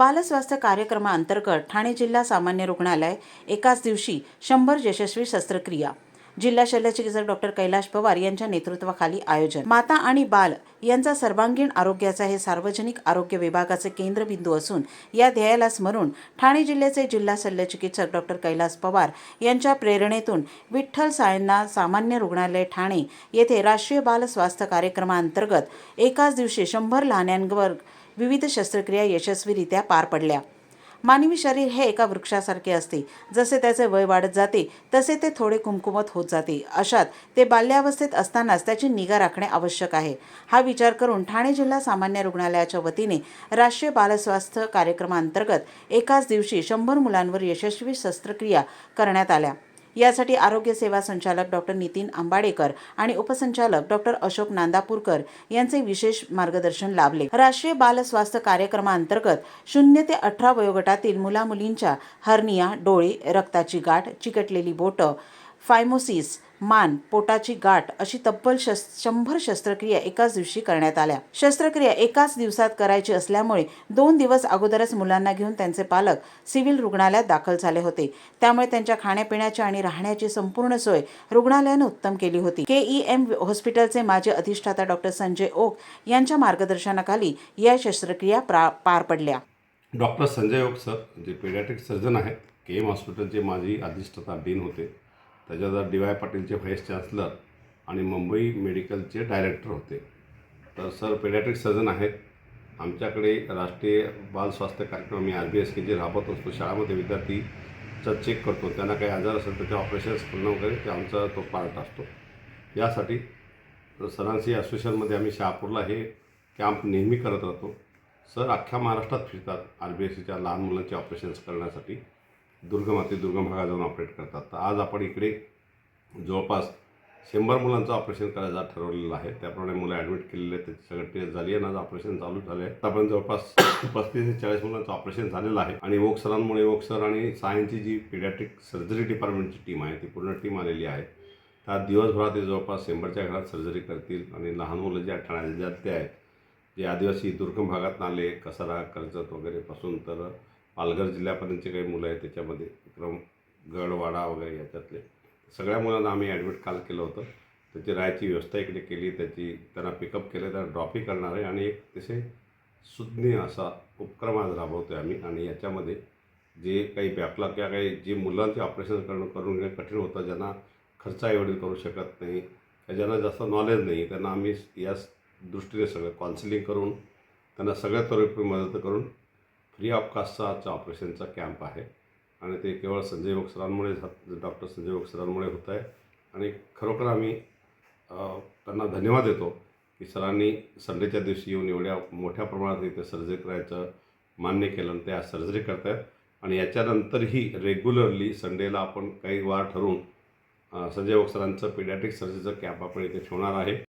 बालस्वास्थ्य कार्यक्रमाअंतर्गत ठाणे जिल्हा सामान्य रुग्णालय एकाच दिवशी शंभर यशस्वी शस्त्रक्रिया. जिल्हा शल्यचिकित्सक डॉक्टर कैलाश पवार यांच्या नेतृत्वाखाली आयोजन. माता आणि बाल यांचा सर्वांगीण आरोग्याचा हे सार्वजनिक आरोग्य विभागाचे केंद्रबिंदू असून या ध्येयाला स्मरून ठाणे जिल्ह्याचे जिल्हा शल्यचिकित्सक डॉक्टर कैलास पवार यांच्या प्रेरणेतून विठ्ठल सायंना सामान्य रुग्णालय ठाणे येथे राष्ट्रीय बाल स्वास्थ्य कार्यक्रमाअंतर्गत एकाच दिवशी शंभर लहान्यांवर विविध शस्त्रक्रिया यशस्वीरित्या पार पडल्या. मानवी शरीर हे एका वृक्षासारखे असते. जसे त्याचे वय वाढत जाते तसे ते थोडे कुमकुमत होत जाते. अशात ते बाल्यावस्थेत असतानाच त्याची निगा राखणे आवश्यक आहे. हा विचार करून ठाणे जिल्हा सामान्य रुग्णालयाच्या वतीने राष्ट्रीय बालस्वास्थ्य कार्यक्रमाअंतर्गत एकाच दिवशी शंभर मुलांवर यशस्वी शस्त्रक्रिया करण्यात आल्या. यासाठी आरोग्य सेवा संचालक डॉक्टर नितीन आंबाडेकर आणि उपसंचालक डॉक्टर अशोक नांदापूरकर यांचे विशेष मार्गदर्शन लाभले. राष्ट्रीय बाल स्वास्थ्य कार्यक्रमाअंतर्गत शून्य ते अठरा वयोगटातील मुलामुलींच्या हर्निया डोळे रक्ताची गाठ चिकटलेली बोटं फायमोसिस मान पोटाची गाठ अशी तब्बल शस् शंभर शस्त्रक्रिया एकाच दिवशी करण्यात आल्या. शस्त्रक्रिया एकाच दिवसात करायची असल्यामुळे दोन दिवस अगोदरच मुलांना घेऊन त्यांचे पालक सिव्हिल रुग्णालयात दाखल झाले होते. त्यामुळे त्यांच्या खाण्यापिण्याची आणि राहण्याची संपूर्ण सोय रुग्णालयानं उत्तम केली होती. के ई एम हॉस्पिटलचे माजी अधिष्ठाता डॉक्टर संजय ओक यांच्या मार्गदर्शनाखाली या शस्त्रक्रिया प्रा पार पडल्या. डॉक्टर संजय ओक सर जे पेडियाट्रिक सर्जन आहेत के एम हॉस्पिटलचे माजी अधिष्ठाता डीन होते. त्याच्यानंतर डी वाय पाटीलचे व्हाईस चान्सलर आणि मुंबई मेडिकलचे डायरेक्टर होते तर सर पेडॅट्रिक सर्जन आहेत. आमच्याकडे राष्ट्रीय बाल स्वास्थ्य कार्यक्रम आम्ही आर बी एस के जे राबवत असतो शाळामध्ये विद्यार्थीचा चेक करतो त्यांना काही आजार असेल तर ते ऑपरेशन्स करणं वगैरे ते आमचा तो पार्ट असतो. यासाठी सरांसी असोसिएशनमध्ये आम्ही शहापूरला हे कॅम्प नेहमी करत राहतो. सर अख्ख्या महाराष्ट्रात फिरतात आर बी एस सीच्या लहान मुलांचे ऑपरेशन्स करण्यासाठी. दुर्गम अति दुर्गम भागात जाऊन ऑपरेट करतात. तर आज आपण इकडे जवळपास शंभर मुलांचं ऑपरेशन करायचं ठरवलेलं आहे. त्याप्रमाणे मुलं ॲडमिट केलेले आहेत. त्याची सगळं टेस्ट झाली आहे आणि आज ऑपरेशन चालू झाले आहे आतापर्यंत जवळपास पस्तीस ते चाळीस मुलांचं ऑपरेशन झालेलं आहे. आणि वोक सरांमुळे वोक सर आणि सायन्सची जी पिडॅट्रिक सर्जरी डिपार्टमेंटची टीम आहे ती पूर्ण टीम आलेली आहे. त्या दिवसभरात ते जवळपास शंभरच्या घरात सर्जरी करतील. आणि लहान मुलं जे ठाण्या जिल्ह्यात ते आहेत जे आदिवासी दुर्गम भागात नाले कसारा कर्जत वगैरेपासून तर पालघर जिल्ह्यापर्यंतचे काही मुलं आहेत त्याच्यामध्ये विक्रम गडवाडा वगैरे याच्यातले. सगळ्या मुलांना आम्ही ॲडमिट काल केलं होतं. त्याची राहायची व्यवस्था इकडे केली त्याची त्यांना पिकअप केलं त्यांना ड्रॉपही करणार आहे आणि एक तसे सुज्ञ असा उपक्रम आज राबवतो आहे आम्ही. आणि याच्यामध्ये जे काही बॅपला किंवा काही जे मुलांचे ऑपरेशन करणं करून घेणं कठीण होतं ज्यांना खर्च एवढी करू शकत नाही ज्यांना जास्त नॉलेज नाही त्यांना आम्ही याच दृष्टीने सगळं काउन्सिलिंग करून त्यांना सगळ्या तरुपी मदत करून फ्री ऑफ कास्टचा ऑपरेशनचा कॅम्प आहे आणि ते केवळ संजय बक्सरांमुळे डॉक्टर संजय बक्सरांमुळे होत आहे. आणि खरोखर आम्ही त्यांना धन्यवाद देतो की सरांनी संडेच्या दिवशी येऊन एवढ्या मोठ्या प्रमाणात इथे सर्जरी करायचं मान्य केलं आणि ते आज सर्जरी करत आहेत आणि याच्यानंतरही रेग्युलरली संडेला आपण काही वार ठरवून संजय बक्सरांचं पिडॅट्रिक सर्जरीचं कॅम्प आपण इथे ठेवणार आहे.